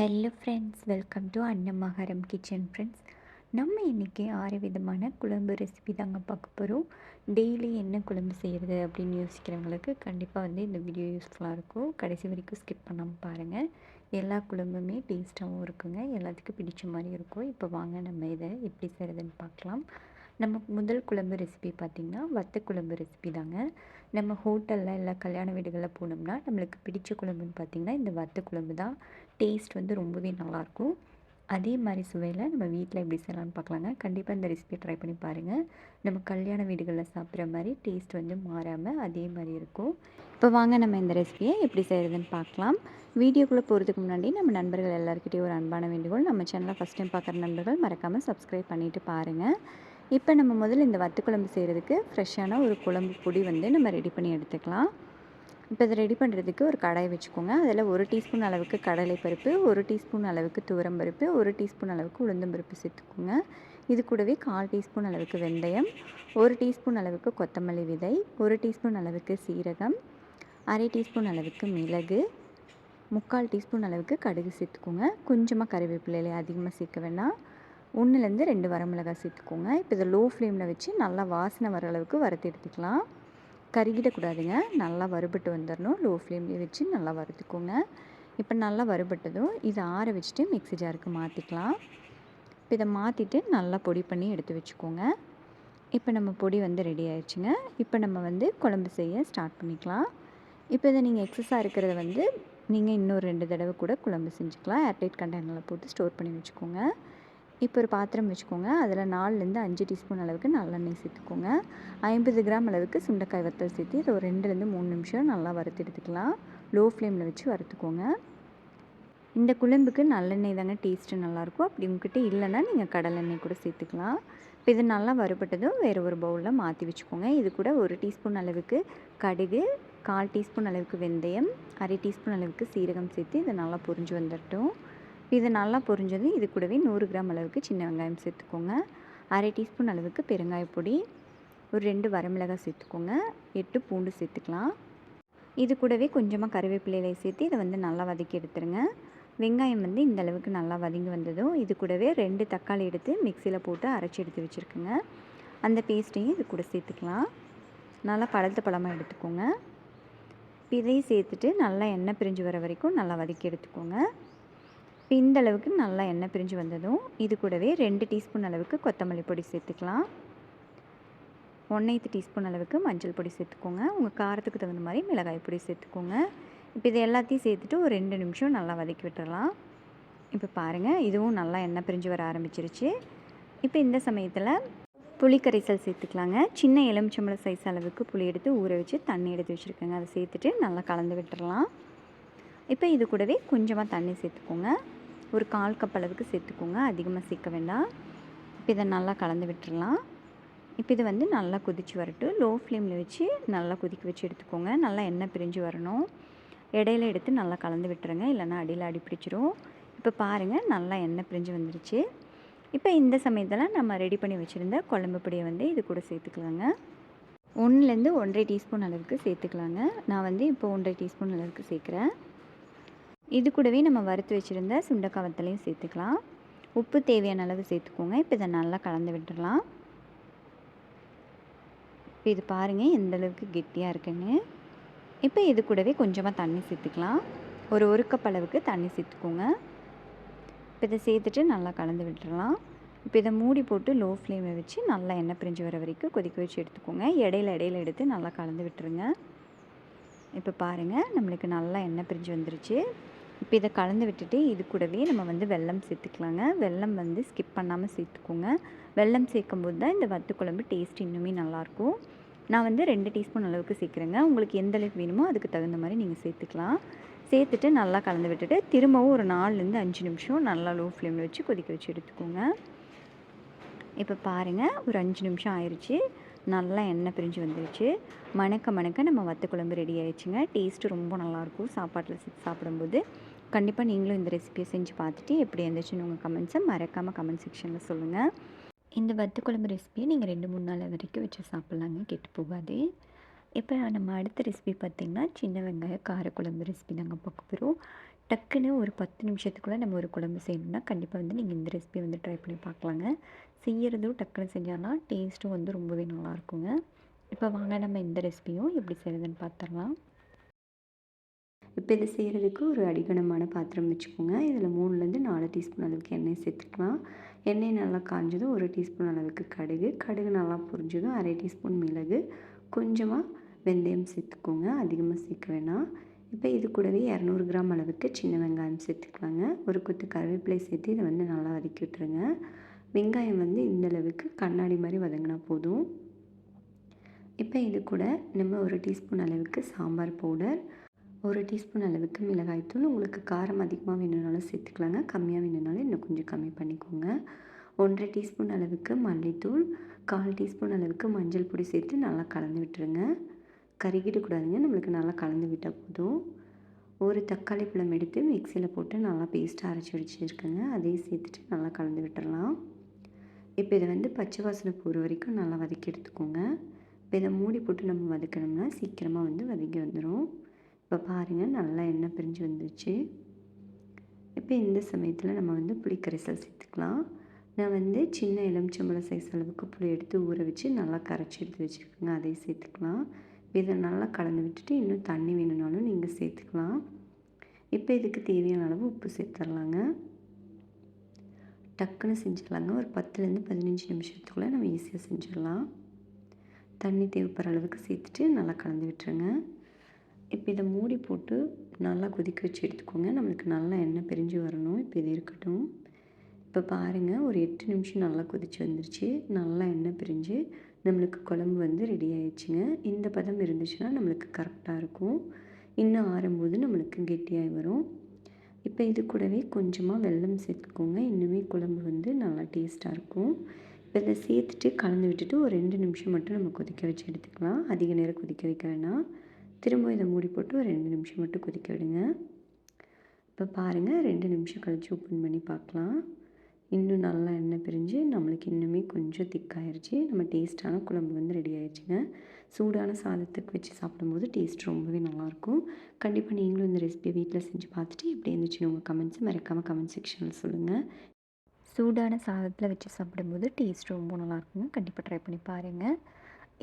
Hello friends welcome to அன்னமகாரம் kitchen friends நம்ம இன்றைக்கி ஆறு விதமான குழம்பு ரெசிபி தாங்க பார்க்க போகிறோம் டெய்லி என்ன குழம்பு செய்கிறது அப்படின்னு யோசிக்கிறவங்களுக்கு கண்டிப்பாக வந்து இந்த வீடியோ யூஸ்ஃபுல்லாக இருக்கும். கடைசி வரைக்கும் ஸ்கிப் பண்ணாமல் பாருங்கள் எல்லா குழம்புமே டேஸ்ட்டாகவும் இருக்குங்க. எல்லாத்துக்கும் பிடிச்ச மாதிரி இருக்கும். இப்போ வாங்க நம்ம இதை எப்படி செய்கிறதுன்னு பார்க்கலாம். நம்ம முதல் குழம்பு ரெசிபி பார்த்திங்கன்னா வத்த குழம்பு ரெசிபி தாங்க. நம்ம ஹோட்டலில் இல்லை கல்யாண வீடுகளில் போனோம்னா நம்மளுக்கு பிடிச்ச குழம்புன்னு பார்த்திங்கன்னா இந்த வத்த குழம்பு தான். டேஸ்ட் வந்து ரொம்பவே நல்லாயிருக்கும் அதே மாதிரி சுவையில் நம்ம வீட்டில் எப்படி செய்யலாம்னு பார்க்கலாங்க கண்டிப்பாக இந்த ரெசிபி ட்ரை பண்ணி பாருங்கள் நம்ம கல்யாண வீடுகளில் சாப்பிட்ற மாதிரி டேஸ்ட் வந்து மாறாமல் அதே மாதிரி இருக்கும். இப்போ வாங்க நம்ம இந்த ரெசிபியை எப்படி செய்கிறதுன்னு பார்க்கலாம் வீடியோக்குள்ளே போகிறதுக்கு முன்னாடி நம்ம நண்பர்கள் எல்லாருக்கிட்டையும் ஒரு அன்பான வேண்டுகோள். நம்ம சேனலை ஃபஸ்ட் டைம் பார்க்குற நண்பர்கள் மறக்காமல் சப்ஸ்கிரைப் பண்ணிவிட்டு பாருங்கள் இப்போ நம்ம முதல்ல இந்த வத்து குழம்பு செய்கிறதுக்கு ஃப்ரெஷ்ஷான ஒரு குழம்பு பொடி வந்து நம்ம ரெடி பண்ணி எடுத்துக்கலாம். இப்போ இதை ரெடி பண்ணுறதுக்கு ஒரு கடாய் வச்சுக்கோங்க. அதில் ஒரு டீஸ்பூன் அளவுக்கு கடலை பருப்பு ஒரு டீஸ்பூன் அளவுக்கு துவரம் பருப்பு ஒரு டீஸ்பூன் அளவுக்கு உளுந்தம் பருப்பு சேர்த்துக்கோங்க. இது கூடவே கால் டீஸ்பூன் அளவுக்கு வெந்தயம் ஒரு டீஸ்பூன் அளவுக்கு கொத்தமல்லி விதை ஒரு டீஸ்பூன் அளவுக்கு சீரகம் அரை டீஸ்பூன் அளவுக்கு மிளகு முக்கால் டீஸ்பூன் அளவுக்கு கடுகு சேர்த்துக்கோங்க. கொஞ்சமாக கறிவேப்பிலையில அதிகமாக சேர்க்க வேணாம். ஒன்றுலேருந்து ரெண்டு வரமிளகாய் சேர்த்துக்கோங்க. இப்போ இதை லோ ஃப்ளேமில் வச்சு நல்லா வாசனை வர அளவுக்கு வறுத்து எடுத்துக்கலாம். கருகிடக்கூடாதுங்க. நல்லா வறுபட்டு வந்துடணும் லோ ஃப்ளேம்லேயே வச்சு நல்லா வறுத்துக்கோங்க. இப்போ நல்லா வறுபட்டதும் இதை ஆற வச்சுட்டு மிக்ஸி ஜாருக்கு மாற்றிக்கலாம் இப்போ இதை மாற்றிட்டு நல்லா பொடி பண்ணி எடுத்து வச்சுக்கோங்க. இப்போ நம்ம பொடி வந்து ரெடி ஆயிடுச்சுங்க. இப்போ நம்ம வந்து குழம்பு செய்ய ஸ்டார்ட் பண்ணிக்கலாம். இப்போ இதை நீங்கள் எக்ஸஸாக இருக்கிறத வந்து நீங்கள் இன்னொரு ரெண்டு தடவை கூட குழம்பு செஞ்சுக்கலாம். ஏர்டைட் கண்டெய்னரில் போட்டு ஸ்டோர் பண்ணி வச்சுக்கோங்க. இப்போ ஒரு பாத்திரம் வச்சுக்கோங்க. அதில் நாலுலேருந்து அஞ்சு டீஸ்பூன் அளவுக்கு நல்லெண்ணெய் சேர்த்துக்கோங்க. ஐம்பது கிராம் அளவுக்கு சுண்டைக்காய் வத்தல் சேர்த்து இதை ஒரு ரெண்டுலேருந்து மூணு நிமிஷம் நல்லா வறுத்து எடுத்துக்கலாம். லோ ஃப்ளேமில் வச்சு வறுத்துக்கோங்க. இந்த குழம்புக்கு நல்லெண்ணெய் தாங்க டேஸ்ட்டு நல்லாயிருக்கும். அப்படி உங்ககிட்ட இல்லைன்னா நீங்கள் கடலெண்ணெய் கூட சேர்த்துக்கலாம். இப்போ இது நல்லா வறுபட்டதும் வேறு ஒரு பவுலில் மாற்றி வச்சுக்கோங்க. இது கூட ஒரு டீஸ்பூன் அளவுக்கு கடுகு கால் டீஸ்பூன் அளவுக்கு வெந்தயம் அரை டீஸ்பூன் அளவுக்கு சீரகம் சேர்த்து இதை நல்லா பொரிஞ்சு வந்துடட்டும் இது நல்லா பொரிஞ்சது. இது கூடவே நூறு கிராம் அளவுக்கு சின்ன வெங்காயம் சேர்த்துக்கோங்க. அரை டீஸ்பூன் அளவுக்கு பெருங்காய பொடி ஒரு ரெண்டு வரமிளகாய் சேர்த்துக்கோங்க. எட்டு பூண்டு சேர்த்துக்கலாம். இது கூடவே கொஞ்சமாக கருவேப்பிலையில சேர்த்து இதை வந்து நல்லா வதக்கி எடுத்துருங்க. வெங்காயம் வந்து இந்த அளவுக்கு நல்லா வதங்கி வந்ததும் இது கூடவே ரெண்டு தக்காளி எடுத்து மிக்சியில் போட்டு அரைச்சி எடுத்து வச்சுருக்குங்க. அந்த பேஸ்ட்டையும் இது கூட சேர்த்துக்கலாம். நல்லா பழத்த பழமாக எடுத்துக்கோங்க. இதையும் சேர்த்துட்டு நல்லா எண்ணெய் பிரிஞ்சு வர வரைக்கும் நல்லா வதக்கி எடுத்துக்கோங்க. இப்போ இந்த அளவுக்கு நல்லா எண்ணெய் பிரிஞ்சு வந்ததும் இது கூடவே ரெண்டு டீஸ்பூன் அளவுக்கு கொத்தமல்லி பொடி சேர்த்துக்கலாம். ஒன் எய்த்து டீஸ்பூன் அளவுக்கு மஞ்சள் பொடி சேர்த்துக்கோங்க. உங்கள் காரத்துக்கு தகுந்த மாதிரி மிளகாய் பொடி சேர்த்துக்கோங்க. இப்போ இது எல்லாத்தையும் சேர்த்துட்டு ஒரு ரெண்டு நிமிஷம் நல்லா வதக்கி விட்டுறலாம். இப்போ பாருங்கள் இதுவும் நல்லா எண்ணெய் பிரிஞ்சு வர ஆரம்பிச்சிருச்சு. இப்போ இந்த சமயத்தில் புளி கரைசல் சேர்த்துக்கலாங்க. சின்ன எலுமிச்சம்பழ சைஸ் அளவுக்கு புளி எடுத்து ஊற வச்சு தண்ணி எடுத்து வச்சுருக்கேங்க. அதை சேர்த்துட்டு நல்லா கலந்து விட்டுறலாம். இப்போ இது கூடவே கொஞ்சமாக தண்ணி சேர்த்துக்கோங்க. ஒரு கால் கப் அளவுக்கு சேர்த்துக்கோங்க. அதிகமாக சேர்க்க வேண்டாம். இப்போ இதை நல்லா கலந்து விட்டுடலாம் இப்போ இது வந்து நல்லா கொதித்து வரட்டும். லோ ஃப்ளேமில் வச்சு நல்லா கொதிக்க வச்சு எடுத்துக்கோங்க. நல்லா எண்ணெய் பிரிஞ்சு வரணும். இடையில எடுத்து நல்லா கலந்து விட்டுருங்க. இல்லைன்னா அடியில் அடி பிடிச்சிரும். இப்போ பாருங்கள் நல்லா எண்ணெய் பிரிஞ்சு வந்துருச்சு. இப்போ இந்த சமயத்தில் நம்ம ரெடி பண்ணி வச்சுருந்த குழம்பு பொடியை வந்து இது கூட சேர்த்துக்கலாங்க. ஒன்றுலேருந்து ஒன்றரை டீஸ்பூன் அளவுக்கு சேர்த்துக்கலாங்க. நான் வந்து இப்போ ஒன்றரை டீஸ்பூன் அளவுக்கு சேர்க்குறேன். இது கூடவே நம்ம வறுத்து வச்சுருந்த சுண்டக்காய் வத்தலையும் சேர்த்துக்கலாம். உப்பு தேவையான அளவு சேர்த்துக்கோங்க. இப்போ இதை நல்லா கலந்து விட்டுடலாம் இப்போ இது பாருங்கள் எந்த அளவுக்கு கெட்டியாக இருக்குன்னு. இப்போ இது கூடவே கொஞ்சமாக தண்ணி சேர்த்துக்கலாம். ஒரு ஒரு கப் அளவுக்கு தண்ணி சேர்த்துக்கோங்க. இப்போ இதை சேர்த்துட்டு நல்லா கலந்து விட்டுறலாம். இப்போ இதை மூடி போட்டு லோ ஃப்ளேமை வச்சு நல்லா எண்ணெய் பிரிஞ்சு வர வரைக்கும் கொதிக்க வச்சு எடுத்துக்கோங்க. இடையில இடையில எடுத்து நல்லா கலந்து விட்டுருங்க. இப்போ பாருங்கள் நம்மளுக்கு நல்லா எண்ணெய் பிரிஞ்சு வந்துருச்சு. இப்போ இதை கலந்து விட்டுட்டு இது கூடவே நம்ம வந்து வெல்லம் சேர்த்துக்கலாங்க. வெல்லம் வந்து ஸ்கிப் பண்ணாமல் சேர்த்துக்கோங்க. வெல்லம் சேர்க்கும்போது தான் இந்த வத்து குழம்பு டேஸ்ட் இன்னுமே நல்லாயிருக்கும். நான் வந்து ரெண்டு டீஸ்பூன் அளவுக்கு சேர்க்குறேங்க. உங்களுக்கு எந்த அளவுக்கு வேணுமோ அதுக்கு தகுந்த மாதிரி நீங்கள் சேர்த்துக்கலாம். சேர்த்துட்டு நல்லா கலந்து விட்டுட்டு திரும்பவும் ஒரு நாலுலேருந்து அஞ்சு நிமிஷம் நல்லா லோ ஃப்ளேமில் வச்சு கொதிக்க வச்சு எடுத்துக்கோங்க. இப்போ பாருங்கள் ஒரு அஞ்சு நிமிஷம் ஆயிடுச்சு நல்லா எண்ணெய் பிரிஞ்சு வந்துருச்சு. மணக்க மணக்க நம்ம வத்த குழம்பு ரெடி ஆயிடுச்சுங்க. டேஸ்ட்டு ரொம்ப நல்லாயிருக்கும் சாப்பாட்டில் சாப்பிடும்போது. கண்டிப்பாக நீங்களும் இந்த ரெசிபியை செஞ்சு பார்த்துட்டு எப்படி இருந்துச்சுன்னு உங்கள் கமெண்ட்ஸை மறக்காமல் கமெண்ட் செக்ஷனில் சொல்லுங்கள் இந்த வத்து குழம்பு ரெசிபியை நீங்கள் ரெண்டு மூணு நாள் வரைக்கும் வச்சு சாப்பிட்லாங்க. கெட்டு போகாது. இப்போ நம்ம அடுத்த ரெசிபி பார்த்திங்கன்னா சின்ன வெங்காய காரக்குழம்பு ரெசிபி நாங்கள் பார்க்க போகிறோம் டக்குன்னு ஒரு பத்து நிமிஷத்துக்குள்ளே நம்ம ஒரு குழம்பு செய்யணும்னா கண்டிப்பாக வந்து நீங்கள் இந்த ரெசிபி வந்து ட்ரை பண்ணி பார்க்கலாங்க. செய்கிறதும் டக்குன்னு செஞ்சோன்னா டேஸ்ட்டும் வந்து ரொம்பவே நல்லாயிருக்குங்க. இப்போ வாங்க நம்ம இந்த ரெசிபியும் எப்படி செய்கிறதுன்னு பார்த்துடலாம். இப்போ இதை செய்கிறதுக்கு ஒரு அடிகனமான பாத்திரம் வச்சுக்கோங்க. இதில் மூணுலேருந்து நாலு டீஸ்பூன் அளவுக்கு எண்ணெய் சேர்த்துக்கலாம். எண்ணெய் நல்லா காஞ்சதும் ஒரு டீஸ்பூன் அளவுக்கு கடுகு. கடுகு நல்லா பொரிஞ்சதும் அரை டீஸ்பூன் மிளகு. கொஞ்சமாக வெந்தயம் சேர்த்துக்கோங்க. அதிகமாக சேர்க்க வேணாம். இப்போ இது கூடவே இரநூறு கிராம் அளவுக்கு சின்ன வெங்காயம் சேர்த்துக்கலாங்க. ஒரு கொத்து கருவேப்பிலை சேர்த்து இதை வந்து நல்லா வதக்கி விட்டுருங்க. வெங்காயம் வந்து இந்தளவுக்கு கண்ணாடி மாதிரி வதங்கினா போதும். இப்போ இது கூட நம்ம ஒரு டீஸ்பூன் அளவுக்கு சாம்பார் பவுடர் ஒரு டீஸ்பூன் அளவுக்கு மிளகாய்த்தூள் உங்களுக்கு காரம் அதிகமாக வேணும்னாலும் சேர்த்துக்கலாங்க. கம்மியாக வேணும்னாலும் இன்னும் கொஞ்சம் கம்மி பண்ணிக்கோங்க. ஒன்றரை டீஸ்பூன் அளவுக்கு மல்லித்தூள் கால் டீஸ்பூன் அளவுக்கு மஞ்சள் பொடி சேர்த்து நல்லா கலந்து விட்டுருங்க. கருகிடக்கூடாதுங்க நம்மளுக்கு நல்லா கலந்து விட்டால் போதும். ஒரு தக்காளி பழம் எடுத்து மிக்சியில் போட்டு நல்லா பேஸ்ட்டாக அரைச்சி வச்சுருக்கேங்க. அதையும் சேர்த்துட்டு நல்லா கலந்து விட்டுடலாம் இப்போ இதை வந்து பச்சை வாசனை போகிற வரைக்கும் நல்லா வதக்கி எடுத்துக்கோங்க. இப்போ இதை மூடி போட்டு நம்ம வதக்கணும்னா சீக்கிரமாக வந்து வதக்கி வந்துடும் இப்போ பாருங்கள் நல்லா எண்ணெய் பிரிஞ்சு வந்துருச்சு. இப்போ இந்த சமயத்தில் நம்ம வந்து புளிக்கரைசல் சேர்த்துக்கலாம். நான் வந்து சின்ன எலுமிச்சம்பழம் சைஸ் அளவுக்கு புளி எடுத்து ஊற வச்சு நல்லா கரைச்சி எடுத்து வச்சுருக்கேங்க அதையும் சேர்த்துக்கலாம். இதை நல்லா கலந்து விட்டுட்டு இன்னும் தண்ணி வேணும்னாலும் நீங்கள் சேர்த்துக்கலாம். இப்போ இதுக்கு தேவையான அளவு உப்பு சேர்த்துடலாங்க. டக்குன்னு செஞ்சிடலாங்க. ஒரு பத்துலேருந்து பதினஞ்சு நிமிஷத்துக்குள்ளே நம்ம ஈஸியாக செஞ்சிடலாம். தண்ணி தேவைப்படுற அளவுக்கு சேர்த்துட்டு நல்லா கலந்து விட்டுருங்க. இப்போ இதை மூடி போட்டு நல்லா கொதிக்க வச்சு எடுத்துக்கோங்க. நம்மளுக்கு நல்லா எண்ணெய் பிரிஞ்சு வரணும். இப்போ இது இருக்கட்டும். இப்போ பாருங்கள் ஒரு எட்டு நிமிஷம் நல்லா கொதிச்சு வந்துருச்சு. நல்லா எண்ணெய் பிரிஞ்சு நம்மளுக்கு குழம்பு வந்து ரெடி ஆயிடுச்சுங்க. இந்த பதம் இருந்துச்சுன்னா நம்மளுக்கு கரெக்டாக இருக்கும். இன்னும் ஆறும்போது நம்மளுக்கு கெட்டியாகி வரும். இப்போ இது கூடவே கொஞ்சமாக வெல்லம் சேர்த்துக்கோங்க. இன்னுமே குழம்பு வந்து நல்லா டேஸ்ட்டாக இருக்கும். இப்போ இதை சேர்த்துட்டு கலந்து விட்டுட்டு ஒரு ரெண்டு நிமிஷம் மட்டும் நம்ம கொதிக்க வச்சு எடுத்துக்கலாம். அதிக நேரம் கொதிக்க வைக்க வேணாம். திரும்ப இதை மூடி போட்டு ஒரு ரெண்டு நிமிஷம் மட்டும் கொதிக்க விடுங்க. இப்போ பாருங்கள் ரெண்டு நிமிஷம் கழித்து ஓப்பன் பண்ணி பார்க்கலாம். இன்னும் நல்லா எண்ணெய் பிரிஞ்சு நம்மளுக்கு இன்னுமே கொஞ்சம் திக்காயிருச்சு. நம்ம டேஸ்ட்டான குழம்பு வந்து ரெடி ஆயிடுச்சுங்க சூடான சாதத்துக்கு வச்சு சாப்பிடும்போது டேஸ்ட் ரொம்பவே நல்லாயிருக்கும். கண்டிப்பாக நீங்களும் இந்த ரெசிபியை வீட்டில் செஞ்சு பார்த்துட்டு எப்படி இருந்துச்சுன்னு உங்கள் கமெண்ட்ஸ் மறக்காமல் கமெண்ட் செக்ஷனில் சொல்லுங்கள் சூடான சாதத்தில் வச்சு சாப்பிடும்போது டேஸ்ட் ரொம்ப நல்லாயிருக்குங்க. கண்டிப்பாக ட்ரை பண்ணி பாருங்கள்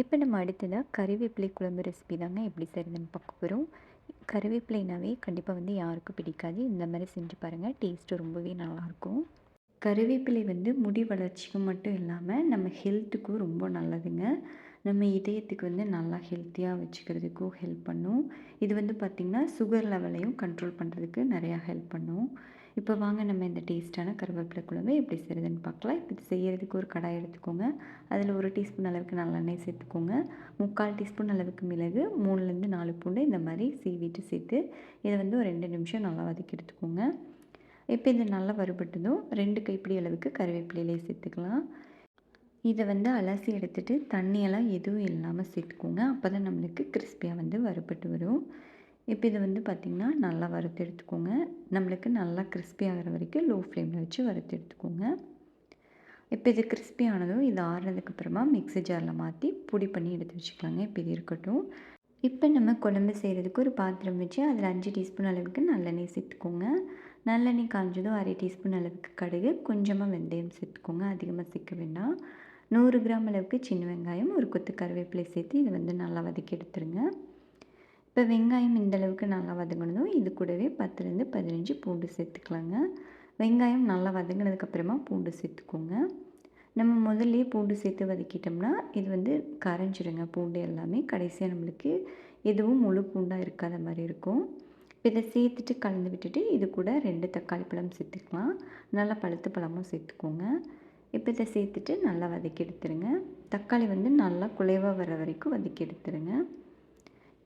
இப்போ நம்ம அடுத்ததாக கறிவேப்பிலை குழம்பு ரெசிபி தாங்க எப்படி செய்கிறதுன்னு பார்க்க போகிறோம் கறிவேப்பிலைனாவே கண்டிப்பாக வந்து யாருக்கும் பிடிக்காது. இந்த மாதிரி செஞ்சு பாருங்கள் டேஸ்ட்டு ரொம்பவே நல்லாயிருக்கும். கருவேப்பிலை வந்து முடி வளர்ச்சிக்கு மட்டும் இல்லாமல் நம்ம ஹெல்த்துக்கும் ரொம்ப நல்லதுங்க. நம்ம இதயத்துக்கு வந்து நல்லா ஹெல்த்தியாக வச்சுக்கிறதுக்கும் ஹெல்ப் பண்ணும். இது வந்து பார்த்திங்கன்னா சுகர் லெவலையும் கண்ட்ரோல் பண்ணுறதுக்கு நிறையா ஹெல்ப் பண்ணும். இப்போ வாங்க நம்ம இந்த டேஸ்ட்டான கருவேப்பிலை குழம்பு எப்படி செய்கிறதுன்னு பார்க்கலாம். இப்போ செய்கிறதுக்கு ஒரு கடாய் எடுத்துக்கோங்க. அதில் ஒரு டீஸ்பூன் அளவுக்கு நல்லெண்ணெய் சேர்த்துக்கோங்க. முக்கால் டீஸ்பூன் அளவுக்கு மிளகு மூணுலேருந்து நாலு பூண்டு இந்த மாதிரி சீவிட்டு சேர்த்து இதை வந்து ஒரு ரெண்டு நிமிஷம் நல்லா வதக்கி எடுத்துக்கோங்க. இப்போ இது நல்லா வறுபட்டதும் ரெண்டு கைப்பிடி அளவுக்கு கருவேப்பிலையிலே சேர்த்துக்கலாம். இதை வந்து அலசி எடுத்துகிட்டு தண்ணியெல்லாம் எதுவும் இல்லாமல் சேர்த்துக்கோங்க. அப்போ தான் நம்மளுக்கு கிறிஸ்பியாக வந்து வறுபட்டு வரும். இப்போ இது வந்து பார்த்திங்கன்னா நல்லா வறுத்து எடுத்துக்கோங்க. நம்மளுக்கு நல்லா கிறிஸ்பி ஆகிற வரைக்கும் லோ ஃப்ளேமில் வச்சு வறுத்து எடுத்துக்கோங்க. இப்போ இது கிறிஸ்பி ஆனதும் இது ஆறுனதுக்கப்புறமா மிக்ஸி ஜாரில் மாற்றி பொடி பண்ணி எடுத்து வச்சுக்கலாங்க. இப்போ இது இருக்கட்டும். இப்போ நம்ம குழம்பு செய்கிறதுக்கு ஒரு பாத்திரம் வச்சு அதில் அஞ்சு டீஸ்பூன் அளவுக்கு நல்லெண்ணெய் சேர்த்துக்கோங்க. நல்லெண்ணெய் காஞ்சதும் அரை டீஸ்பூன் அளவுக்கு கடுகு கொஞ்சமாக வெந்தயம் சேர்த்துக்கோங்க அதிகமாக சேர்க்க வேண்டாம். நூறு கிராம் அளவுக்கு சின்ன வெங்காயம் ஒரு கொத்து கருவேப்பிலை சேர்த்து இதை வந்து நல்லா வதக்கி எடுத்துருங்க. இப்போ வெங்காயம் இந்த அளவுக்கு நல்லா வதங்கினதும் இது கூடவே பத்துலேருந்து பதினஞ்சு பூண்டு சேர்த்துக்கலாங்க. வெங்காயம் நல்லா வதங்கினதுக்கப்புறமா பூண்டு சேர்த்துக்கோங்க. நம்ம முதல்லையே பூண்டு சேர்த்து வதக்கிட்டோம்னா இது வந்து கரைஞ்சிருங்க. பூண்டு எல்லாமே கடைசியாக நம்மளுக்கு எதுவும் முழு பூண்டாக இருக்காத மாதிரி இருக்கும். இப்போ இதை சேர்த்துட்டு கலந்து விட்டுட்டு இது கூட ரெண்டு தக்காளி பழம் சேர்த்துக்கலாம். நல்லா பழுத்து பழமும் சேர்த்துக்கோங்க. இப்போ இதை சேர்த்துட்டு நல்லா வதக்கி எடுத்துருங்க. தக்காளி வந்து நல்லா குலைவாக வர வரைக்கும் வதக்கி எடுத்துருங்க.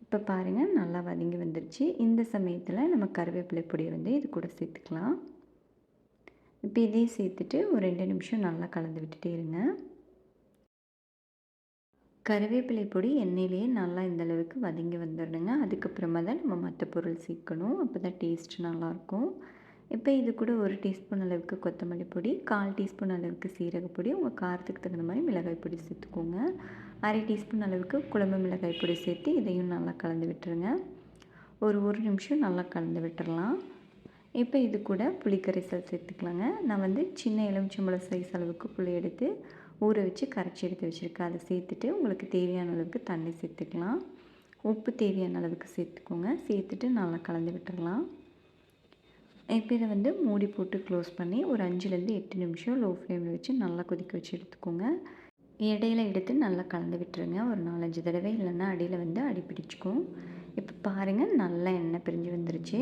இப்போ பாருங்கள் நல்லா வதங்கி வந்துருச்சு. இந்த சமயத்தில் நம்ம கருவேப்பிலை பொடியை வந்து இது கூட சேர்த்துக்கலாம். இப்போ இதையும் சேர்த்துட்டு ஒரு ரெண்டு நிமிஷம் நல்லா கலந்து விட்டுட்டே இருங்க. கருவேப்பிலை பொடி எண்ணெயிலேயே நல்லா இந்த அளவுக்கு வதங்கி வந்துடணுங்க. அதுக்கப்புறமா தான் நம்ம மற்ற பொருள் சேர்க்கணும். அப்போ தான் டேஸ்ட் நல்லாயிருக்கும். இப்போ இது கூட ஒரு டீஸ்பூன் அளவுக்கு கொத்தமல்லி பொடி கால் டீஸ்பூன் அளவுக்கு சீரகப்பொடி உங்கள் காரத்துக்கு தகுந்த மாதிரி மிளகாய் பொடி சேர்த்துக்கோங்க. அரை டீஸ்பூன் அளவுக்கு குழம்பு மிளகாய் பொடி சேர்த்து இதையும் நல்லா கலந்து விட்டுருங்க. ஒரு ஒரு நிமிஷம் நல்லா கலந்து விட்டுடலாம் இப்போ இது கூட புளிக்கரைசல் சேர்த்துக்கலாங்க. நான் வந்து சின்ன எலுமிச்சம்பழம் சைஸ் அளவுக்கு புளி எடுத்து ஊற வச்சு கரைச்சி எடுத்து வச்சுருக்கேன். அதை சேர்த்துட்டு உங்களுக்கு தேவையான அளவுக்கு தண்ணி சேர்த்துக்கலாம். உப்பு தேவையான அளவுக்கு சேர்த்துக்கோங்க. சேர்த்துட்டு நல்லா கலந்து விட்டுடலாம். இப்போ இதை வந்து மூடி போட்டு க்ளோஸ் பண்ணி ஒரு அஞ்சுலேருந்து எட்டு நிமிஷம் லோ ஃப்ளேமில் வச்சு நல்லா கொதிக்க வச்சு எடுத்துக்கோங்க. இடையில எடுத்து நல்லா கலந்து விட்டுருங்க. ஒரு நாலஞ்சு தடவை இல்லைன்னா அடியில் வந்து அடி பிடிச்சிக்கும். இப்போ பாருங்கள் நல்லா எண்ணெய் பிரிஞ்சு வந்துருச்சு.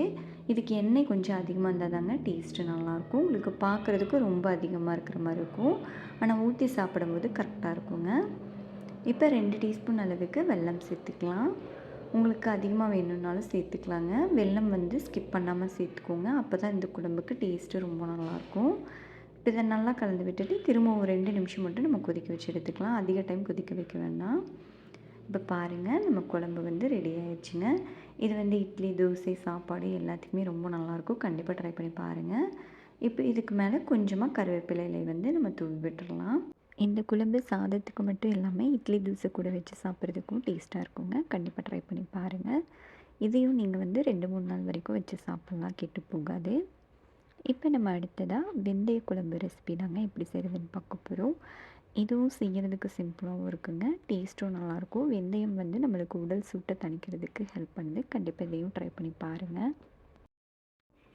இதுக்கு எண்ணெய் கொஞ்சம் அதிகமாக இருந்தால் தாங்க டேஸ்ட்டு நல்லாயிருக்கும். உங்களுக்கு பார்க்குறதுக்கு ரொம்ப அதிகமாக இருக்கிற மாதிரி இருக்கும். ஆனால் ஊற்றி சாப்பிடும்போது கரெக்டாக இருக்குங்க. இப்போ ரெண்டு டீஸ்பூன் அளவுக்கு வெல்லம் சேர்த்துக்கலாம். உங்களுக்கு அதிகமாக வேணும்னாலும் சேர்த்துக்கலாங்க. வெல்லம் வந்து ஸ்கிப் பண்ணாமல் சேர்த்துக்கோங்க. அப்போ தான் இந்த குழம்புக்கு டேஸ்ட்டு ரொம்ப நல்லாயிருக்கும். இப்போ இதை நல்லா கலந்து விட்டுட்டு திரும்பவும் ஒரு ரெண்டு நிமிஷம் மட்டும் நம்ம கொதிக்க வச்சு எடுத்துக்கலாம். அதிக டைம் கொதிக்க வைக்க வேண்டாம். இப்போ பாருங்கள் நம்ம குழம்பு வந்து ரெடி ஆயிடுச்சுங்க. இது வந்து இட்லி தோசை சாப்பாடு எல்லாத்துக்குமே ரொம்ப நல்லாயிருக்கும். கண்டிப்பாக ட்ரை பண்ணி பாருங்கள் இப்போ இதுக்கு மேலே கொஞ்சமாக கருவேப்பிலை இலை வந்து நம்ம தூவி விட்டுடலாம் இந்த குழம்பு சாதத்துக்கு மட்டும் இல்லாமல் இட்லி தோசை கூட வச்சு சாப்பிட்றதுக்கும் டேஸ்ட்டாக இருக்குங்க. கண்டிப்பாக ட்ரை பண்ணி பாருங்கள் இதையும் நீங்கள் வந்து ரெண்டு மூணு நாள் வரைக்கும் வச்சு சாப்பிட்லாம். கெட்டு போகாது. இப்போ நம்ம அடுத்ததாக வெந்தய குழம்பு ரெசிபி தாங்க எப்படி செய்கிறதுன்னு பார்க்க போகிறோம் இதுவும் செய்கிறதுக்கு சிம்பிளாகவும் இருக்குங்க. டேஸ்ட்டும் நல்லாயிருக்கும். வெந்தயம் வந்து நம்மளுக்கு உடல் சூட்டை தணிக்கிறதுக்கு ஹெல்ப் பண்ணுது. கண்டிப்பாக இதையும் ட்ரை பண்ணி பாருங்கள்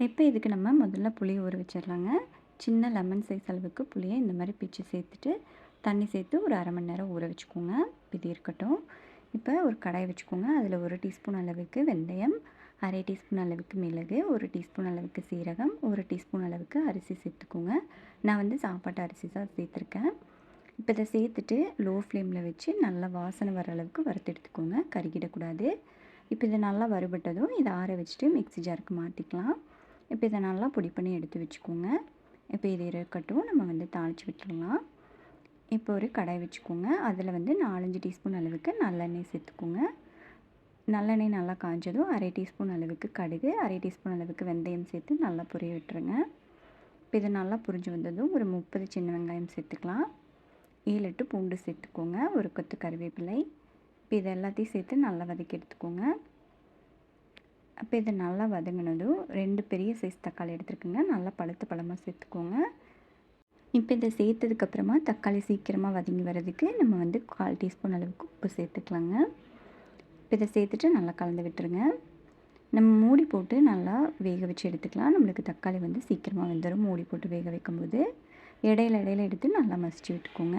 இப்போ இதுக்கு நம்ம முதல்ல புளியை ஊற வச்சிடலாங்க. சின்ன லெமன் சைஸ் அளவுக்கு புளியை இந்த மாதிரி பிச்சு சேர்த்துட்டு தண்ணி சேர்த்து ஒரு அரை மணி நேரம் ஊற வச்சுக்கோங்க. இது இருக்கட்டும். இப்போ ஒரு கடாய் வச்சுக்கோங்க. அதில் ஒரு டீஸ்பூன் அளவுக்கு வெந்தயம் அரை டீஸ்பூன் அளவுக்கு மிளகு ஒரு டீஸ்பூன் அளவுக்கு சீரகம் ஒரு டீஸ்பூன் அளவுக்கு அரிசி சேர்த்துக்கோங்க. நான் வந்து சாப்பாட்டு அரிசி தான் சேர்த்துருக்கேன். இப்போ இதை சேர்த்துட்டு லோ ஃப்ளேமில் வச்சு நல்லா வாசனை வர அளவுக்கு வறுத்து எடுத்துக்கோங்க. கருகிடக்கூடாது. இப்போ இதை நல்லா வறுபட்டதும் இதை ஆற வச்சுட்டு மிக்ஸி ஜாருக்கு மாற்றிக்கலாம் இப்போ இதை நல்லா பொடி பண்ணி எடுத்து வச்சுக்கோங்க. இப்போ இது இருக்கட்டும் நம்ம வந்து தாளித்து விட்டுடலாம். இப்போ ஒரு கடாய் வச்சுக்கோங்க. அதில் வந்து நாலஞ்சு டீஸ்பூன் அளவுக்கு நல்லெண்ணெய் சேர்த்துக்கோங்க. நல்லெண்ணெய் நல்லா காஞ்சதும் அரை டீஸ்பூன் அளவுக்கு கடுகு அரை டீஸ்பூன் அளவுக்கு வெந்தயம் சேர்த்து நல்லா புரிய விட்டுருங்க. இப்போ இது நல்லா புரிஞ்சு வந்ததும் ஒரு முப்பது சின்ன வெங்காயம் சேர்த்துக்கலாம். ஏழு எட்டு பூண்டு சேர்த்துக்கோங்க ஒரு கொத்து கருவேப்பிலை. இப்போ இது எல்லாத்தையும் சேர்த்து நல்லா வதக்கி எடுத்துக்கோங்க. அப்போ இதை நல்லா வதங்கினதும் ரெண்டு பெரிய சைஸ் தக்காளி எடுத்துருக்குங்க நல்லா பழுத்த பழமாக சேர்த்துக்கோங்க. இப்போ இதை சேர்த்ததுக்கப்புறமா தக்காளி சீக்கிரமாக வதங்கி வர்றதுக்கு நம்ம வந்து கால் டீஸ்பூன் அளவுக்கு உப்பு சேர்த்துக்கலாங்க. இப்போ இதை சேர்த்துட்டு நல்லா கலந்து விட்டுருங்க. நம்ம மூடி போட்டு நல்லா வேக வச்சு எடுத்துக்கலாம். நம்மளுக்கு தக்காளி வந்து சீக்கிரமாக வெந்துடும் மூடி போட்டு வேக வைக்கும்போது இடையில இடையில எடுத்து நல்லா மசிச்சு விட்டுக்கோங்க.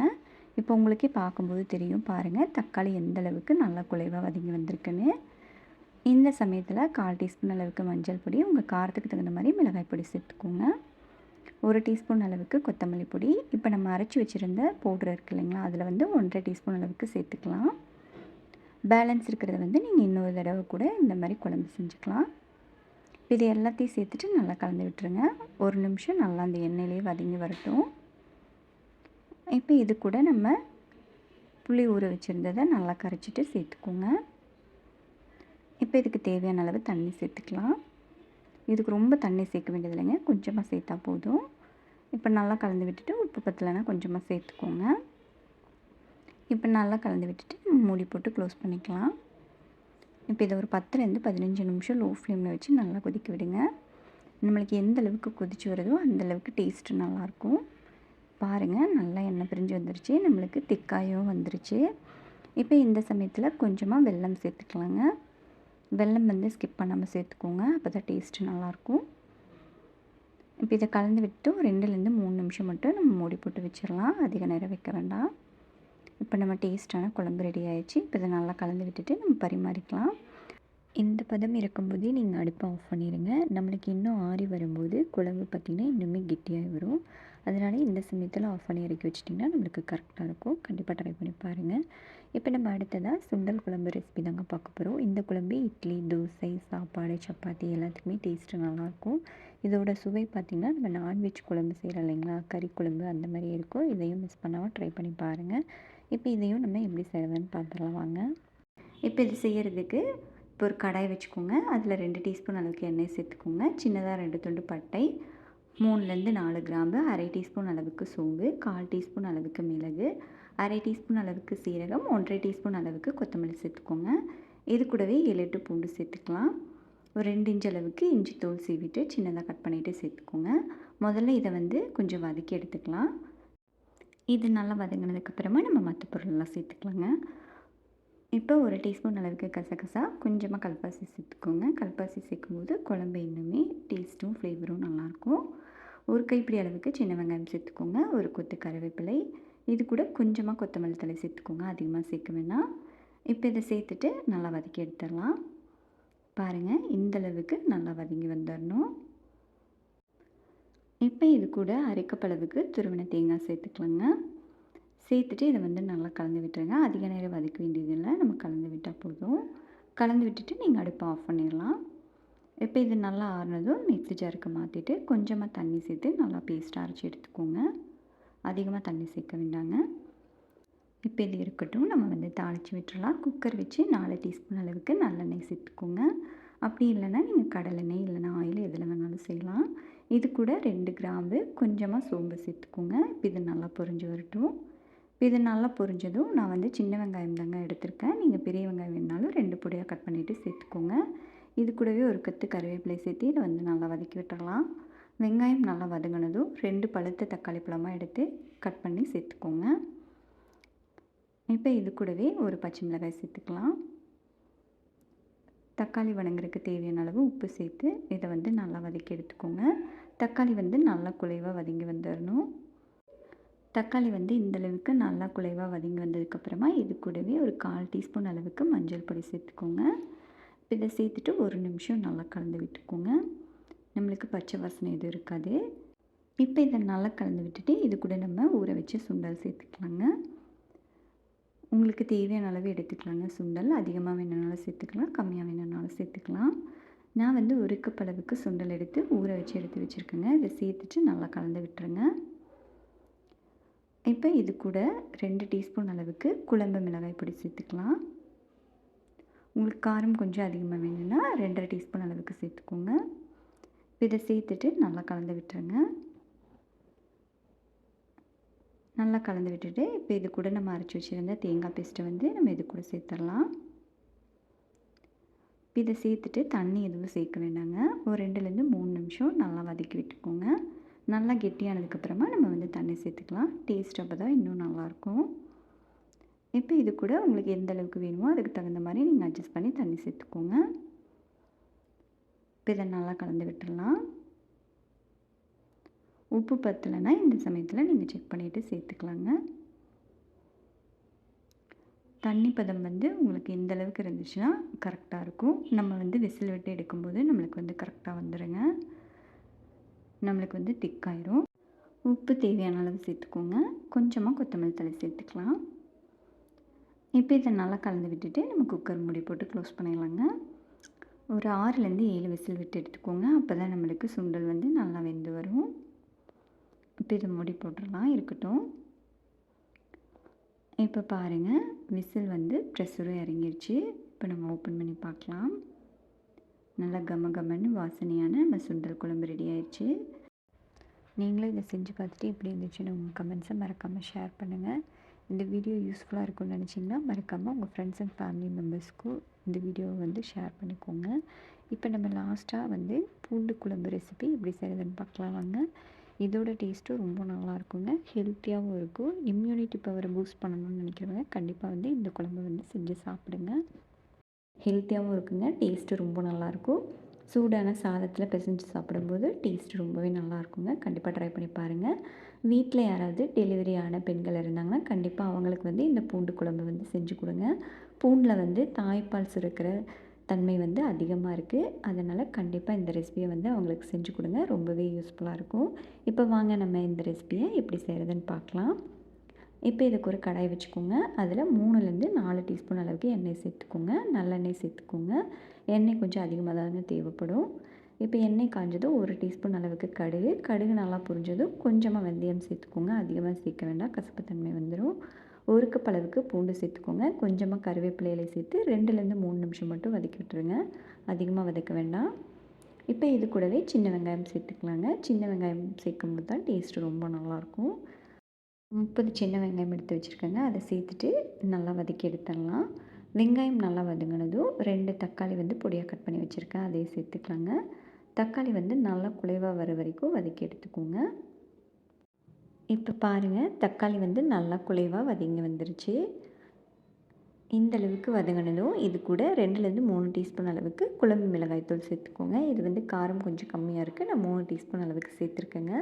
இப்போ உங்களுக்கே பார்க்கும்போது தெரியும். பாருங்கள் தக்காளி எந்த அளவுக்கு நல்லா குலைவாக வதங்கி வந்திருக்குன்னு. இந்த சமயத்தில் கால் டீஸ்பூன் அளவுக்கு மஞ்சள் பொடி உங்கள் காரத்துக்கு தகுந்த மாதிரி மிளகாய் பொடி சேர்த்துக்கோங்க. ஒரு டீஸ்பூன் அளவுக்கு கொத்தமல்லி பொடி. இப்போ நம்ம அரைச்சி வச்சுருந்த பவுட்ரு இருக்கு இல்லைங்களா அதில் வந்து ஒன்றரை டீஸ்பூன் அளவுக்கு சேர்த்துக்கலாம். பேலன்ஸ் இருக்கிறத வந்து நீங்கள் இன்னொரு தடவை கூட இந்த மாதிரி குழம்பு செஞ்சுக்கலாம். இது எல்லாத்தையும் சேர்த்துட்டு நல்லா கலந்து விட்டுருங்க. ஒரு நிமிஷம் நல்லா அந்த எண்ணெயிலே வதங்கி வரட்டும். இப்போ இது கூட நம்ம புளி ஊற வச்சுருந்ததை நல்லா கரைச்சிட்டு சேர்த்துக்கோங்க. இப்போ இதுக்கு தேவையான அளவு தண்ணி சேர்த்துக்கலாம். இதுக்கு ரொம்ப தண்ணி சேர்க்க வேண்டியது இல்லைங்க கொஞ்சமாக சேர்த்தா போதும். இப்போ நல்லா கலந்து விட்டுட்டு உப்பு பத்தலைன்னா கொஞ்சமாக சேர்த்துக்கோங்க. இப்போ நல்லா கலந்து விட்டுட்டு மூடி போட்டு க்ளோஸ் பண்ணிக்கலாம். இப்போ இதை ஒரு பத்துலேருந்து பதினஞ்சு நிமிஷம் லோ ஃப்ளேமில் வச்சு நல்லா கொதிக்க விடுங்க. நம்மளுக்கு எந்த அளவுக்கு கொதிச்சு வருதோ அந்த அளவுக்கு டேஸ்ட்டு நல்லாயிருக்கும். பாருங்கள் நல்லா எண்ணெய் பிரிஞ்சு வந்துருச்சு. நம்மளுக்கு திக்காயும் வந்துருச்சு. இப்போ இந்த சமயத்தில் கொஞ்சமாக வெல்லம் சேர்த்துக்கலாங்க. வெல்லம் வந்து ஸ்கிப் பண்ணாமல் சேர்த்துக்கோங்க. அப்போ தான் டேஸ்ட்டு நல்லாயிருக்கும். இப்போ இதை கலந்து விட்டு ரெண்டுலேருந்து மூணு நிமிஷம் மட்டும் நம்ம மூடி போட்டு வச்சிடலாம். அதிக நேரம் வைக்க வேண்டாம். இப்போ நம்ம டேஸ்ட்டான குழம்பு ரெடி ஆயிடுச்சு. இப்போ இதை நல்லா கலந்து விட்டுட்டு நம்ம பரிமாறிக்கலாம். இந்த பதம் இருக்கும்போதே நீங்கள் அடுப்பை ஆஃப் பண்ணிடுங்க. நம்மளுக்கு இன்னும் ஆறி வரும்போது குழம்பு பார்த்திங்கன்னா இன்னுமே கெட்டியாக வரும். அதனால இந்த சமயத்தில் ஆஃப் பண்ணி இறக்கி வச்சிட்டிங்கன்னா நம்மளுக்கு கரெக்டாக இருக்கும். கண்டிப்பாக ட்ரை பண்ணி பாருங்கள் இப்போ நம்ம அடுத்ததாக சுண்டல் குழம்பு ரெசிபி தாங்க பார்க்க போகிறோம் இந்த குழம்பு இட்லி தோசை சாப்பாடு சப்பாத்தி எல்லாத்துக்குமே டேஸ்ட்டு நல்லாயிருக்கும். இதோட சுவை பார்த்திங்கன்னா நம்ம நான்வெஜ் குழம்பு செய்கிறோம் இல்லைங்களா? கறி குழம்பு அந்த மாதிரி இருக்கும். இதையும் மிஸ் பண்ணாமல் ட்ரை பண்ணி பாருங்கள் இப்போ இதையும் நம்ம எப்படி செய்கிறதுன்னு பார்த்துடலாம் வாங்க. இப்போ இது செய்கிறதுக்கு இப்போ ஒரு கடாய் வச்சுக்கோங்க. அதில் ரெண்டு டீஸ்பூன் அளவுக்கு எண்ணெய் சேர்த்துக்கோங்க. சின்னதாக ரெண்டு துண்டு பட்டை மூணுலேருந்து நாலு கிராம்பு அரை டீஸ்பூன் அளவுக்கு சோம்பு கால் டீஸ்பூன் அளவுக்கு மிளகு அரை டீஸ்பூன் அளவுக்கு சீரகம் ஒன்றரை டீஸ்பூன் அளவுக்கு கொத்தமல்லி சேர்த்துக்கோங்க. இது கூடவே ஏழு எட்டு பூண்டு சேர்த்துக்கலாம். ஒரு ரெண்டு இன்ச் அளவுக்கு இஞ்சி தூள் சீவிட்டு சின்னதாக கட் பண்ணிவிட்டு சேர்த்துக்கோங்க. முதல்ல இதை வந்து கொஞ்சம் வதக்கி எடுத்துக்கலாம். இது நல்லா வதங்கினதுக்கப்புறமா நம்ம மற்ற பொருளெல்லாம் சேர்த்துக்கலாங்க. இப்போ ஒரு டீஸ்பூன் அளவுக்கு கசகசா கொஞ்சமாக கல்பாசி சேர்த்துக்கோங்க. கல்பாசி சேர்க்கும்போது குழம்பு இன்னுமே டேஸ்ட்டும் ஃப்ளேவரும் நல்லாயிருக்கும். ஒரு கைப்பிடி அளவுக்கு சின்ன வெங்காயம் சேர்த்துக்கோங்க. ஒரு கொத்து கருவேப்பிலை. இது கூட கொஞ்சமாக கொத்தமல்லி தலை சேர்த்துக்கோங்க. அதிகமாக சேர்க்க வேணாம். இப்போ இதை சேர்த்துட்டு நல்லா வதக்கி எடுத்துடலாம். பாருங்கள் இந்தளவுக்கு நல்லா வதங்கி வந்துடணும். இப்போ இது கூட அரைக்கப்பளவுக்கு துருவின தேங்காய் சேர்த்துக்கலாங்க. சேர்த்துட்டு இதை வந்து நல்லா கலந்து விட்டுருங்க. அதிக நேரம் வதக்க வேண்டியதில்லை. நம்ம கலந்து விட்டால் போதும். கலந்து விட்டுட்டு நீங்கள் அடுப்பை ஆஃப் பண்ணிடலாம். இப்போ இது நல்லா ஆறுனதும் மிக்ஸி ஜாருக்கு மாற்றிட்டு கொஞ்சமாக தண்ணி சேர்த்து நல்லா பேஸ்ட்டாக அரைச்சி எடுத்துக்கோங்க. அதிகமாக தண்ணி சேர்க்க வேண்டாங்க. இப்போ இது இருக்கட்டும். நம்ம வந்து தாளித்து விட்டுறலாம். குக்கர் வச்சு நாலு டீஸ்பூன் அளவுக்கு நல்லெண்ணெய் சேர்த்துக்கோங்க. அப்படி இல்லைன்னா நீங்கள் கடலெண்ணெய் இல்லைன்னா ஆயில் எதில் வேணாலும் செய்யலாம். இது கூட ரெண்டு கிராம்பு. கொஞ்சமாக சோம்பு சேர்த்துக்கோங்க. இப்போ இது நல்லா பொரிஞ்சு வரட்டும். இப்போ இது நல்லா பொரிஞ்சதும் நான் வந்து சின்ன வெங்காயம் தாங்க எடுத்திருக்கேன். நீங்கள் பெரிய வெங்காயம் வேணாலும் ரெண்டு பொடியாக கட் பண்ணிவிட்டு சேர்த்துக்கோங்க. இது கூடவே ஒரு கத்து கருவேப்பிலை சேர்த்து இதை வந்து நல்லா வதக்கி விட்டுடலாம். வெங்காயம் நல்லா வதங்கினதும் ரெண்டு பழுத்த தக்காளி பழமாக எடுத்து கட் பண்ணி சேர்த்துக்கோங்க. இப்போ இது கூடவே ஒரு பச்சை மிளகாய் சேர்த்துக்கலாம். தக்காளி வணங்குறதுக்கு தேவையான அளவு உப்பு சேர்த்து இதை வந்து நல்லா வதக்கி எடுத்துக்கோங்க. தக்காளி வந்து நல்லா குலைவாக வதங்கி வந்துடணும் தக்காளி வந்து இந்தளவுக்கு நல்லா குலைவாக வதங்கி வந்ததுக்கப்புறமா இது கூடவே ஒரு கால் டீஸ்பூன் அளவுக்கு மஞ்சள் பொடி சேர்த்துக்கோங்க. இதை சேர்த்துட்டு ஒரு நிமிஷம் நல்லா கலந்து விட்டுக்கோங்க. நம்மளுக்கு பச்சை வாசனை எதுவும் இருக்காது. இப்போ இதை நல்லா கலந்து விட்டுட்டு இது கூட நம்ம ஊற வச்சு சுண்டல் சேர்த்துக்கலாங்க. உங்களுக்கு தேவையான அளவு எடுத்துக்கலாங்க. சுண்டல் அதிகமாக வேணுனாலும் சேர்த்துக்கலாம் கம்மியாக வேணுனாலும் சேர்த்துக்கலாம். நான் வந்து ஒரு கப் அளவுக்கு சுண்டல் எடுத்து ஊற வச்சு எடுத்து வச்சுருக்கேங்க. இதை சேர்த்துட்டு நல்லா கலந்து விட்டுருங்க. இப்போ இது கூட ரெண்டு டீஸ்பூன் அளவுக்கு குழம்பு மிளகாய் பொடி சேர்த்துக்கலாம். உங்களுக்கு காரம் கொஞ்சம் அதிகமாக வேணும்னா ரெண்டரை டீஸ்பூன் அளவுக்கு சேர்த்துக்கோங்க. இதை சேர்த்துட்டு நல்லா கலந்து விட்டுருங்க. நல்லா கலந்து விட்டுட்டு இப்போ இது கூட நம்ம அரைச்சி வச்சுருந்த தேங்காய் பேஸ்ட்டை வந்து நம்ம இது கூட சேர்த்துடலாம். இதை சேர்த்துட்டு தண்ணி எதுவும் சேர்க்க வேண்டாங்க. ஒரு ரெண்டுலேருந்து மூணு நிமிஷம் நல்லா வதக்கி விட்டுக்கோங்க. நல்லா கெட்டியானதுக்கப்புறமா நம்ம வந்து தண்ணி சேர்த்துக்கலாம். டேஸ்ட் அப்போ தான் இன்னும் நல்லாயிருக்கும் இப்போ இது கூட உங்களுக்கு எந்த அளவுக்கு வேணுமோ அதுக்கு தகுந்த மாதிரி நீங்கள் அட்ஜஸ்ட் பண்ணி தண்ணி சேர்த்துக்கோங்க. இப்போ இதை நல்லா கலந்து விட்டுடலாம். உப்பு பத்தலைன்னா இந்த சமயத்தில் நீங்கள் செக் பண்ணிவிட்டு சேர்த்துக்கலாங்க. தண்ணி பதம் வந்து உங்களுக்கு எந்த அளவுக்கு இருந்துச்சுன்னா கரெக்டாக இருக்கும். நம்ம வந்து விசில் விட்டு எடுக்கும்போது நம்மளுக்கு வந்து கரெக்டாக வந்துடுங்க நம்மளுக்கு வந்து திக்காயிரும் உப்பு தேவையான அளவு சேர்த்துக்கோங்க. கொஞ்சமாக கொத்தமல்லி தலை சேர்த்துக்கலாம். இப்போ இதை நல்லா கலந்து விட்டுட்டு நம்ம குக்கர் மூடி போட்டு க்ளோஸ் பண்ணிடலாங்க. ஒரு ஆறுலேருந்து ஏழு விசில் விட்டு எடுத்துக்கோங்க. அப்போ தான் நம்மளுக்கு சுண்டல் வந்து நல்லா வெந்து வரும். இப்போ இதை மூடி போட்டுடலாம் இருக்கட்டும். இப்போ பாருங்கள் விசில் வந்து ப்ரெஷரும் இறங்கிருச்சு. இப்போ நம்ம ஓப்பன் பண்ணி பார்க்கலாம். நல்லா கம கமன்னு வாசனையான நம்ம சுண்டல் குழம்பு ரெடி ஆயிடுச்சு நீங்களும் இதை செஞ்சு பார்த்துட்டு எப்படி இருந்துச்சுன்னு உங்கள் கமெண்ட்ஸை மறக்காமல் ஷேர் பண்ணுங்கள் இந்த வீடியோ யூஸ்ஃபுல்லாக இருக்கும்னு நினச்சிங்கன்னா மறக்காமல் உங்கள் ஃப்ரெண்ட்ஸ் அண்ட் ஃபேமிலி மெம்பர்ஸ்க்கும் இந்த வீடியோவை வந்து ஷேர் பண்ணிக்கோங்க. இப்போ நம்ம லாஸ்ட்டாக வந்து பூண்டு குழம்பு ரெசிபி எப்படி செய்கிறதுன்னு பார்க்கலாம் வாங்க. இதோட டேஸ்ட்டும் ரொம்ப நல்லா இருக்குங்க ஹெல்த்தியாகவும் இருக்கும். இம்யூனிட்டி பவரை பூஸ்ட் பண்ணணும்னு நினைக்கிறவங்க கண்டிப்பாக வந்து இந்த குழம்பு வந்து செஞ்சு சாப்பிடுங்க. ஹெல்த்தியாகவும் இருக்குங்க. டேஸ்ட்டு ரொம்ப நல்லாயிருக்கும். சூடான சாதத்தில் பிசைஞ்சு சாப்பிடும்போது டேஸ்ட் ரொம்பவே நல்லாயிருக்குங்க. கண்டிப்பாக ட்ரை பண்ணி பாருங்கள் வீட்டில் யாராவது டெலிவரி ஆன பெண்கள் இருந்தாங்கன்னா கண்டிப்பாக அவங்களுக்கு வந்து இந்த பூண்டு குழம்பு வந்து செஞ்சு கொடுங்க. பூண்டில் வந்து தாய்ப்பால் சுரக்கிற தன்மை வந்து அதிகமாக இருக்குது அதனால் கண்டிப்பாக இந்த ரெசிபியை வந்து அவங்களுக்கு செஞ்சு கொடுங்க. ரொம்பவே யூஸ்ஃபுல்லாக இருக்கும். இப்போ வாங்க நம்ம இந்த ரெசிபியை எப்படி செய்கிறதுன்னு பார்க்கலாம். இப்போ இதுக்கு ஒரு கடாய் வச்சுக்கோங்க. அதில் மூணுலேருந்து நாலு டீஸ்பூன் அளவுக்கு எண்ணெய் சேர்த்துக்கோங்க. நல்லெண்ணெய் சேர்த்துக்கோங்க. எண்ணெய் கொஞ்சம் அதிகமாக தாங்க தேவைப்படும். இப்போ எண்ணெய் காஞ்சதும் ஒரு டீஸ்பூன் அளவுக்கு கடுகு. கடுகு நல்லா புரிஞ்சதும் கொஞ்சமாக வெந்தயம் சேர்த்துக்கோங்க. அதிகமாக சேர்க்க வேண்டாம். கசப்புத்தன்மை வந்துடும் ஒரு கப் அளவுக்கு பூண்டு சேர்த்துக்கோங்க. கொஞ்சமாக கருவேப்பிலையில சேர்த்து ரெண்டுலேருந்து மூணு நிமிஷம் மட்டும் வதக்கி விட்டுருங்க. அதிகமாக வதக்க வேண்டாம். இப்போ இது கூடவே சின்ன வெங்காயம் சேர்த்துக்கலாங்க. சின்ன வெங்காயம் சேர்க்கும் போது தான் டேஸ்ட்டு ரொம்ப நல்லாயிருக்கும். முப்பது சின்ன வெங்காயம் எடுத்து வச்சுருக்கேங்க. அதை சேர்த்துட்டு நல்லா வதக்கி எடுத்துடலாம். வெங்காயம் நல்லா வதங்கினதும் ரெண்டு தக்காளி வந்து பொடியாக கட் பண்ணி வச்சுருக்கேன். அதையும் சேர்த்துக்கலாங்க. தக்காளி வந்து நல்லா குலைவாக வர வரைக்கும் வதக்கி எடுத்துக்கோங்க. இப்போ பாருங்கள் தக்காளி வந்து நல்லா குலைவாக வதங்கி வந்துருச்சு. இந்த அளவுக்கு வதங்கினதும் இது கூட ரெண்டுலேருந்து மூணு டீஸ்பூன் அளவுக்கு குழம்பு மிளகாய்த்தூள் சேர்த்துக்கோங்க. இது வந்து காரம் கொஞ்சம் கம்மியாக இருக்குது நான் மூணு டீஸ்பூன் அளவுக்கு சேர்த்துருக்கேங்க.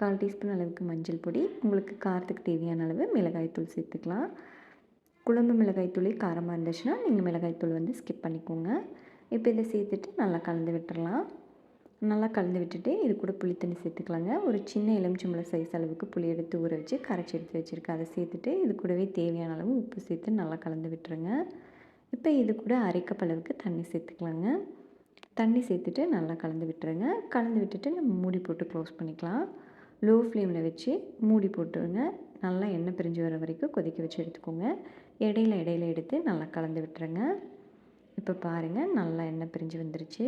கால் டீஸ்பூன் அளவுக்கு மஞ்சள் பொடி. உங்களுக்கு காரத்துக்கு தேவையான அளவு மிளகாய்த்தூள் சேர்த்துக்கலாம். குழம்பு மிளகாய்த்தூளே காரமாக இருந்துச்சுன்னா நீங்கள் மிளகாய்த்தூள் வந்து ஸ்கிப் பண்ணிக்கோங்க. இப்போ இதை சேர்த்துட்டு நல்லா கலந்து விட்டுடலாம் நல்லா கலந்து விட்டுட்டு இது கூட புளி தண்ணி சேர்த்துக்கலாங்க. ஒரு சின்ன எலுமிச்சம்பழம் சைஸ் அளவுக்கு புளி எடுத்து ஊற வச்சு கரைச்சி எடுத்து வச்சுருக்கேன். அதை சேர்த்துட்டு இது கூடவே தேவையான அளவு உப்பு சேர்த்து நல்லா கலந்து விட்டுருங்க. இப்போ இது கூட அரைக்கப் அளவுக்கு தண்ணி சேர்த்துக்கலாங்க. தண்ணி சேர்த்துட்டு நல்லா கலந்து விட்டுருங்க. கலந்து விட்டுட்டு நம்ம மூடி போட்டு க்ளோஸ் பண்ணிக்கலாம். லோ ஃப்ளேமில் வச்சு மூடி போட்டுருங்க. நல்லா எண்ணெய் பிரிஞ்சு வர வரைக்கும் கொதிக்க வச்சு எடுத்துக்கோங்க. இடையில இடையில எடுத்து நல்லா கலந்து விட்டுருங்க. இப்போ பாருங்கள் நல்லா எண்ணெய் பிரிஞ்சு வந்துருச்சு.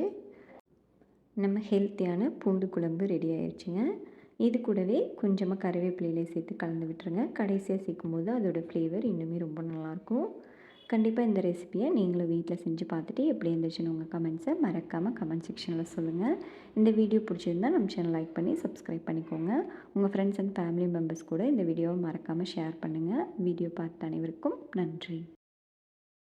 நம்ம ஹெல்த்தியான பூண்டு குழம்பு ரெடி ஆயிடுச்சுங்க இது கூடவே கொஞ்சமாக கருவேப்பிலையிலே சேர்த்து கலந்து விட்டுருங்க. கடைசியாக சேர்க்கும் போது அதோடய ஃப்ளேவர் இன்னுமே ரொம்ப நல்லாயிருக்கும். கண்டிப்பாக இந்த ரெசிபியை நீங்களும் வீட்டில் செஞ்சு பார்த்துட்டு எப்படி இருந்துச்சுன்னு உங்கள் கமெண்ட்ஸை மறக்காமல் கமெண்ட் செக்ஷனில் சொல்லுங்கள் இந்த வீடியோ பிடிச்சிருந்தால் நம்ம சேனல் லைக் பண்ணி சப்ஸ்கிரைப் பண்ணிக்கோங்க. உங்கள் ஃப்ரெண்ட்ஸ் அண்ட் ஃபேமிலி மெம்பர்ஸ் கூட இந்த வீடியோவை மறக்காமல் ஷேர் பண்ணுங்கள் வீடியோ பார்த்த அனைவருக்கும் நன்றி.